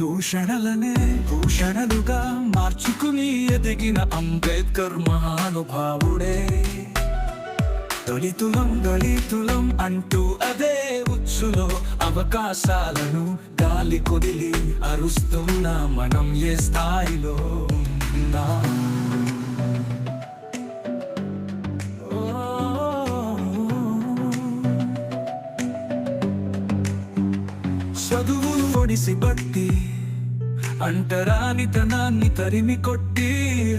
దూషణలనే భూషణలుగా మార్చుకుని ఎదిగిన అంబేద్కర్ మహానుభావుడే. దళితులం దళితులం అంటూ అదే ఉచ్చులో అవకాశాలను గాలి కొదిలి అరుస్తున్న మనం ఏ స్థాయిలో ఉన్నాం. చదువు ఒడిసి బట్టి అంటరానితనాన్ని తరిమి కొట్టి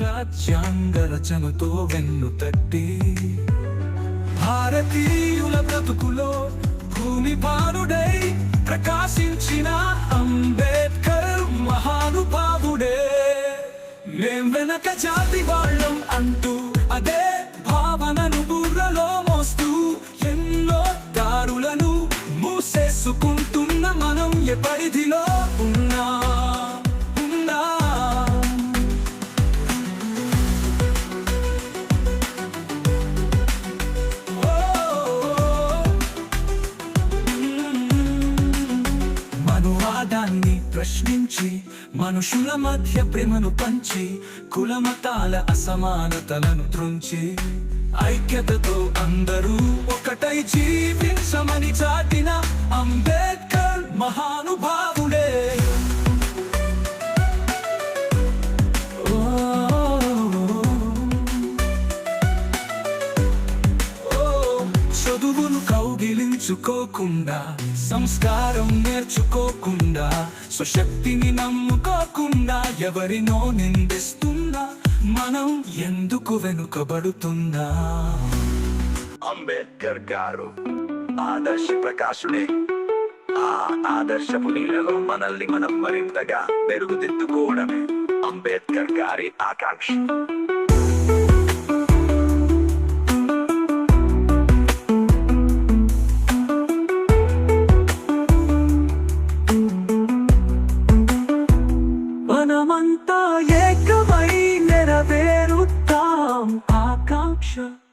రాజ్యాంగ రచనతో వెన్ను తట్టి భారతీయుల బ్రతుకులో భూమి బాలుడై ప్రకాశించిన అంబేద్కర్ మహానుభావుడే. మేం వెనక జాతి వాళ్ళం అంటూ అదే మనం పరిధిలో ఉన్నా ఉన్నా మనువాదాన్ని ప్రశ్నించి మనుషుల మధ్య ప్రేమను పంచి కులమతాల అసమానతలను త్రుంచి ఐక్యతతో అందరూ ఒకటై జీవించమని చాటిన తెలుసుకోకుండా సంస్కారం నేర్చుకోకుండా స్వశక్తిని నమ్ముకోకుండా ఎవరినో నిందిస్తున్నా మనం ఎందుకు వెనుకబడుతున్నా? అంబేద్కర్ గారు ఆదర్శ ప్రకాశుడే. ఆ ఆదర్శపు నీళ్ళలో మనల్ని మనం మరింతగా మెరుగుదిద్దుకోవడమే అంబేద్కర్ గారి ఆకాంక్ష. Yorkshire.